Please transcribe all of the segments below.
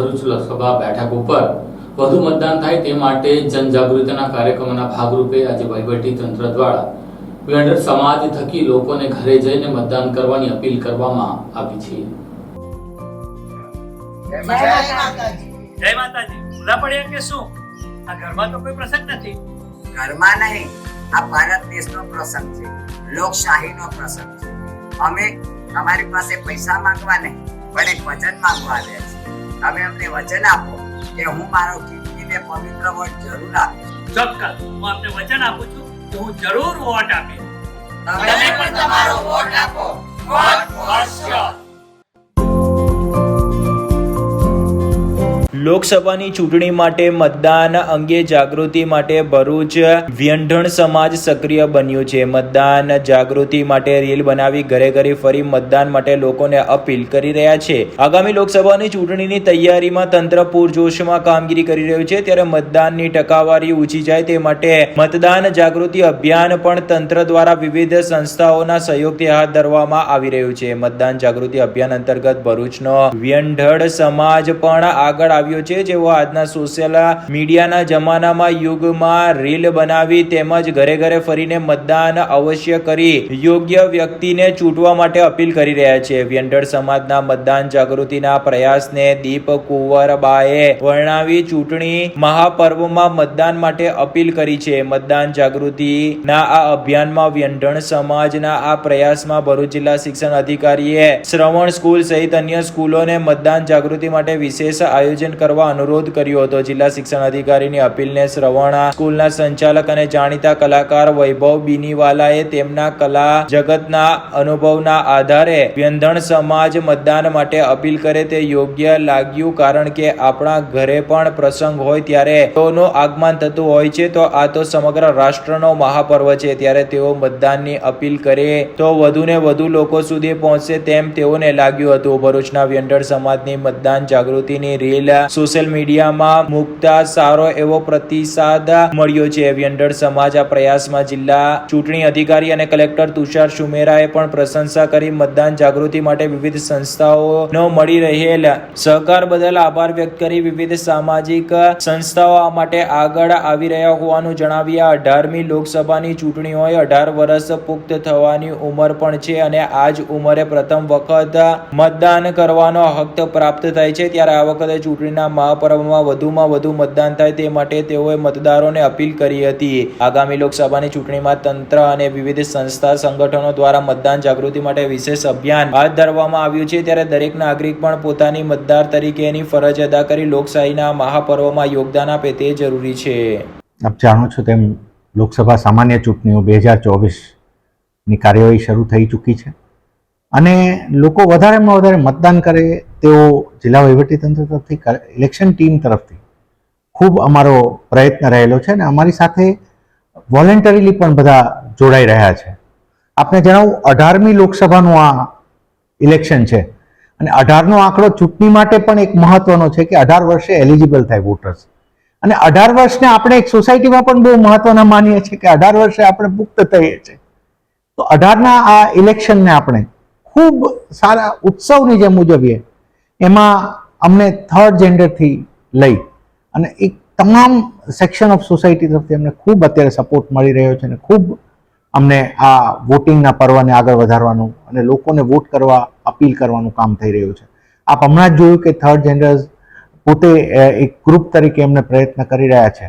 ભરૂચ લોકસભા બેઠક ઉપર વધુ મતદાન થાય તે માટે જનજાગૃતિના કાર્યક્રમના ભાગરૂપે આજે વહીવટી તંત્ર દ્વારા વેન્ડર સમાજ થકી લોકોને ઘરે જઈને મતદાન કરવાની અપીલ કરવામાં આવી છે. જય માતાજી. જય માતાજી. ભૂલા પડ્યા કે શું? આ ઘરમાં તો કોઈ પ્રસંગ નથી. ઘરમાં નહીં. આ ભારત દેશનો પ્રસંગ છે. લોકશાહીનો પ્રસંગ છે. અમે તમારી પાસે પૈસા માંગવા નહીં પણ એક વચન માંગવા આવ્યા છીએ. તમે અમને વચન આપો કે હું મારો કિડનીને પવિત્ર વોટ જરૂર આપીશ. ચોક્કસ. હું આપને વચન આપું છું કે હું જરૂર વોટ આપીશ. તમે પણ તમારો વોટ આપો. લોકસભાની ચૂંટણી માટે મતદાન અંગે જાગૃતિ માટે ભરૂચ વ્યંઢણ સમાજ સક્રિય બન્યું છે. મતદાન જાગૃતિ માટે રીલ બનાવી ઘરે ઘરે ફરી મતદાન માટે લોકોને અપીલ કરી રહ્યા છે. આગામી લોકસભાની ચૂંટણીની તૈયારીમાં તંત્ર પૂરજોશમાં કામગીરી કરી રહ્યું છે. ત્યારે મતદાનની ટકાવારી ઊંચી જાય તે માટે મતદાન જાગૃતિ અભિયાન પણ તંત્ર દ્વારા વિવિધ સંસ્થાઓના સહયોગથી હાથ ધરવામાં આવી રહ્યું છે. મતદાન જાગૃતિ અભિયાન અંતર્ગત ભરૂચનો વ્યંઢળ સમાજ પણ આગળ આવ્યો છે, જેઓ આજના સોશિયલ મીડિયાના જમાનામાં યુગમાં રીલ બનાવી તેમજ ઘરે ઘરે ફરીને મતદાન અવશ્ય કરી યોગ્ય વ્યક્તિને ચૂંટવા માટે અપીલ કરી રહ્યા છે. વ્યંઢળ સમાજના મતદાન જાગૃતિના પ્રયાસને દીપ કુંવરબાએ વર્ણવી ચૂંટણી મહાપર્વમાં મતદાન માટે અપીલ કરી છે. મતદાન જાગૃતિના આ અભિયાનમાં વ્યંઢણ સમાજના આ પ્રયાસમાં ભરૂચ જિલ્લા શિક્ષણ અધિકારીએ શ્રવણ સ્કૂલ સહિત અન્ય સ્કૂલોને મતદાન જાગૃતિ માટે વિશેષ આયોજન કરવા અનુરોધ કર્યો હતો. જિલ્લા શિક્ષણ અધિકારીની અપીલને શ્રવણા સ્કૂલના સંચાલક અને જાણીતા કલાકાર વૈભવ બીનીવાલાએ તેમના કલા જગતના અનુભવના આધારે વ્યંધણ સમાજ મતદાન માટે અપીલ કરે તે યોગ્ય લાગ્યું. કારણ કે આપણા ઘરે પણ પ્રસંગ હોય ત્યારે તેઓનું આગમન થતું હોય છે, તો આ તો સમગ્ર રાષ્ટ્રનો મહાપર્વ છે. ત્યારે તેઓ મતદાનની અપીલ કરે તો વધુ ને વધુ લોકો સુધી પહોંચશે તેમ તેઓને લાગ્યું હતું. ભરૂચના વ્યંઢળ સમાજની મતદાન જાગૃતિની રીલ સોશિયલ મીડિયામાં મૂકતા સારો એવો પ્રતિસાદ મળ્યો છે. એવિયન્ડર સમાજ આ પ્રયાસમાં જિલ્લા ચૂંટણી અધિકારી અને કલેક્ટર તુષાર સુમેરાએ પણ પ્રશંસા કરી. મતદાન જાગૃતિ માટે વિવિધ સંસ્થાઓનો મળી રહેલ સહકાર બદલ આભાર વ્યક્ત કરી. વિવિધ સામાજિક સંસ્થાઓ આ માટે આગળ આવી રહ્યા હોવાનું જણાવ્યા અઢારમી લોકસભાની ચૂંટણી હોય અઢાર વર્ષ પુખ્ત થવાની ઉંમર પણ છે અને આ જ ઉંમરે પ્રથમ વખત મતદાન કરવાનો હક પ્રાપ્ત થાય છે. ત્યારે આ વખતે ચૂંટણીના મહાપર્વમાં વધુમાં વધુ મતદાન થાય તે માટે તેઓએ મતદારોને અપીલ કરી હતી. આગામી લોકસભાની ચૂંટણીમાં તંત્ર અને વિવિધ સંસ્થા સંગઠનો દ્વારા મતદાન જાગૃતિ માટે વિશેષ અભિયાન હાથ ધરવામાં આવ્યું છે ત્યારે દરેક નાગરિક પણ પોતાની મતદાર તરીકેની ફરજ અદા કરી લોકશાહીના મહાપર્વમાં યોગદાન આપે તે જરૂરી છે. આપ જાણો છો તેમ લોકસભા સામાન્ય ચૂંટણીઓ બે હજાર ચોવીસની કાર્યવાહી શરૂ થઈ ચૂકી છે. અને લોકો વધારેમાં વધારે મતદાન કરે તેવો જિલ્લા વહીવટીતંત્ર તરફથી ઇલેક્શન ટીમ તરફથી ખૂબ અમારો પ્રયત્ન રહેલો છે અને અમારી સાથે વોલેન્ટરીલી પણ બધા જોડાઈ રહ્યા છે. આપને જણાવું, અઢારમી લોકસભાનું આ ઇલેક્શન છે અને અઢારનો આંકડો ચૂંટણી માટે પણ એક મહત્વનો છે કે અઢાર વર્ષે એલિજિબલ થાય વોટર્સ અને અઢાર વર્ષને આપણે એક સોસાયટીમાં પણ બહુ મહત્વના માનીએ છીએ કે અઢાર વર્ષે આપણે પુખ્ત થઈએ છીએ. તો અઢારના આ ઇલેક્શનને આપણે ખૂબ સારા ઉત્સવની જેમ ઉજવીએ, એમાં અમને થર્ડ જેન્ડરથી લઈ અને એક તમામ સેક્શન ઓફ સોસાયટી તરફથી અમને ખૂબ અત્યારે સપોર્ટ મળી રહ્યો છે અને ખૂબ અમને આ વોટિંગના પર્વને આગળ વધારવાનું અને લોકોને વોટ કરવા અપીલ કરવાનું કામ થઈ રહ્યું છે. આપ હમણાં જ જોયું કે થર્ડ જેન્ડર્સ પોતે એક ગ્રુપ તરીકે એમને પ્રયત્ન કરી રહ્યા છે.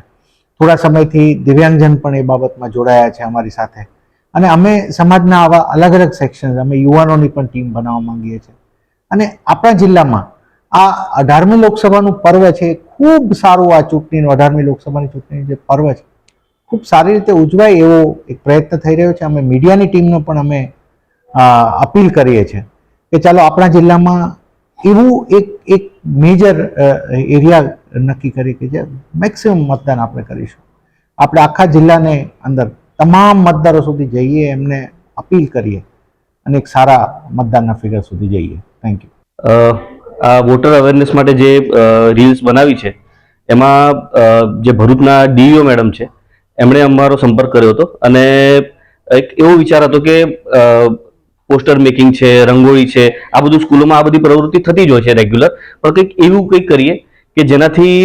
થોડા સમયથી દિવ્યાંગજન પણ એ બાબતમાં જોડાયા છે અમારી સાથે. અને અમે સમાજના આવા અલગ અલગ સેક્શન અમે યુવાનોની પણ ટીમ બનાવવા માંગીએ છીએ. અને આપણા જિલ્લામાં આ અઢારમી લોકસભાનું પર્વ છે, ખૂબ સારું આ ચૂંટણીનું, અઢારમી લોકસભાની ચૂંટણી જે પર્વ છે, ખૂબ સારી રીતે ઉજવાય એવો એક પ્રયત્ન થઈ રહ્યો છે. અમે મીડિયાની ટીમનો પણ અમે અપીલ કરીએ છીએ કે ચાલો આપણા જિલ્લામાં એવું એક એક મેજર એરિયા નક્કી કરી કે જે મેક્સિમમ મતદાન આપણે કરીશું. આપણે આખા જિલ્લાને અંદર તમામ મતદારો સુધી જઈએ એમને અપીલ કરીએ અને એક સારા મતદાનના ફિગર સુધી જઈએ. થેન્ક યુ આ વોટર અવેરનેસ માટે જે રીલ્સ બનાવી છે, એમાં જે ભરૂચના ડીઈઓ મેડમ છે, એમણે અમારો સંપર્ક કર્યો હતો અને એક એવો વિચાર હતો કે પોસ્ટર મેકિંગ છે, રંગોળી છે, આ બધું સ્કૂલોમાં આ બધી પ્રવૃત્તિ થતી જ હોય છે રેગ્યુલર પણ કંઈક એવું કંઈક કરીએ કે જેનાથી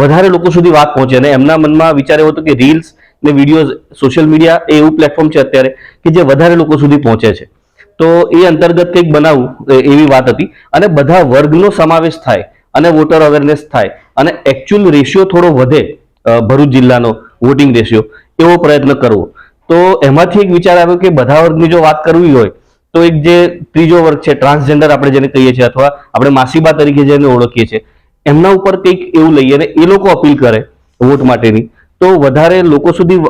વધારે લોકો સુધી વાત પહોંચે અને એમના મનમાં વિચાર એવો હતો કે રીલ્સ ને વિડીયોઝ સોશિયલ મીડિયા એ એવું પ્લેટફોર્મ છે અત્યારે કે જે વધારે લોકો સુધી પહોંચે છે. તો એ અંતર્ગત કંઈક બનાવવું એવી વાત હતી. અને બધા વર્ગનો સમાવેશ થાય અને વોટર અવેરનેસ થાય અને એકચ્યુઅલ રેશિયો થોડો વધે ભરૂચ જિલ્લાનો વોટિંગ રેશિયો એવો પ્રયત્ન કરવો. તો એમાંથી એક વિચાર આવ્યો કે બધા વર્ગની જો વાત કરવી હોય, તો એક જે ત્રીજો વર્ગ છે ટ્રાન્સજેન્ડર આપણે જેને કહીએ છીએ અથવા આપણે માસીબા તરીકે જેને ઓળખીએ છીએ, એમના ઉપર કંઈક એવું લઈએ અને એ લોકો અપીલ કરે વોટ માટેની. તો વધારે લોકો સુધી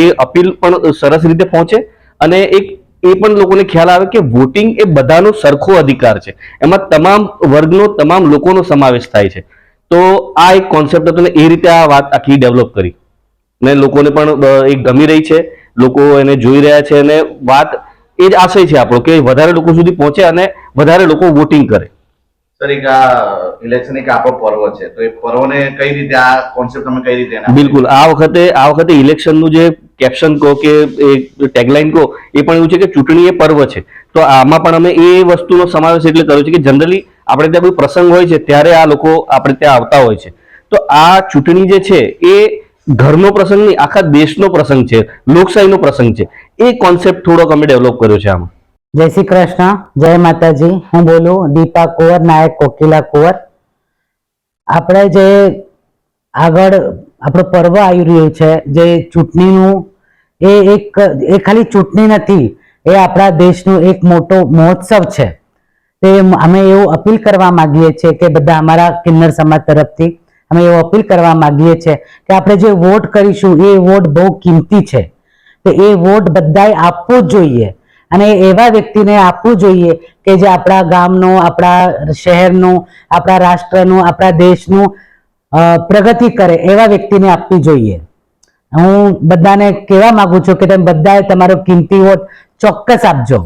એ અપીલ પણ સરસ રીતે પહોંચે અને એક, એ પણ લોકોને ખ્યાલ આવે કે વોટિંગ એ બધાનો સરખો અધિકાર છે. એમાં તમામ વર્ગનો, તમામ લોકોનો સમાવેશ થાય છે. તો આ એક કોન્સેપ્ટ હતો ને એ રીતે આ વાત આખી ડેવલપ કરી. ને લોકોને પણ એ ગમી રહી છે. લોકો એને જોઈ રહ્યા છે અને વાત, એ જ આશય છે આપણો કે વધારે લોકો સુધી પહોંચે અને વધારે લોકો વોટિંગ કરે. સર આ ઇલેક્શન એક આપણો પર્વ છે. તો એ પર્વને કઈ રીતે, આ કોન્સેપ્ટ તમે કઈ રીતે બિલકુલ. આ વખતે આ વખતે ઇલેક્શનનું જે કેપ્શન કહો કે એ ટેગલાઇન કહો, એ પણ એવું છે કે ચૂંટણી એ પર્વ છે. તો આમાં પણ અમે એ વસ્તુનો સમાવેશ એટલે કર્યો છે કે જનરલી આપણે ત્યાં કોઈ પ્રસંગ હોય છે, ત્યારે આ લોકો આપણે ત્યાં આવતા હોય છે. તો આ ચૂંટણી જે છે, એ ઘરનો પ્રસંગ નહીં, આખા દેશનો પ્રસંગ છે, લોકશાહીનો પ્રસંગ છે. એ કોન્સેપ્ટ થોડોક અમે ડેવલપ કર્યો છે આમાં. જય શ્રી કૃષ્ણ, જય માતાજી. હું બોલું દીપા કુંવર, નાયક કોકિલા કુંવર. આપણે જે આગળ આપણો પર્વ આવી રહ્યું છે, જે ચૂંટણીનું, એ એક, એ ખાલી ચૂંટણી નથી, એ આપણા દેશનું એક મોટો મહોત્સવ છે. તે અમે એવું અપીલ કરવા માંગીએ છીએ કે બધા અમારા કિન્નર સમાજ તરફથી અમે એવું અપીલ કરવા માંગીએ છીએ કે આપણે જે વોટ કરીશું, એ વોટ બહુ કિંમતી છે. તો એ વોટ બધાએ આપવો જ જોઈએ. અને એવા વ્યક્તિને આપવું જોઈએ કે જે આપણા ગામનું, આપણા શહેરનું, આપણા રાષ્ટ્રનું, આપણા દેશનું પ્રગતિ કરે એવા વ્યક્તિને આપવી જોઈએ. હું બધાને કહેવા માંગુ છું કે તમે બધાએ તમારો કિંમતી વોટ ચોક્કસ આપજો.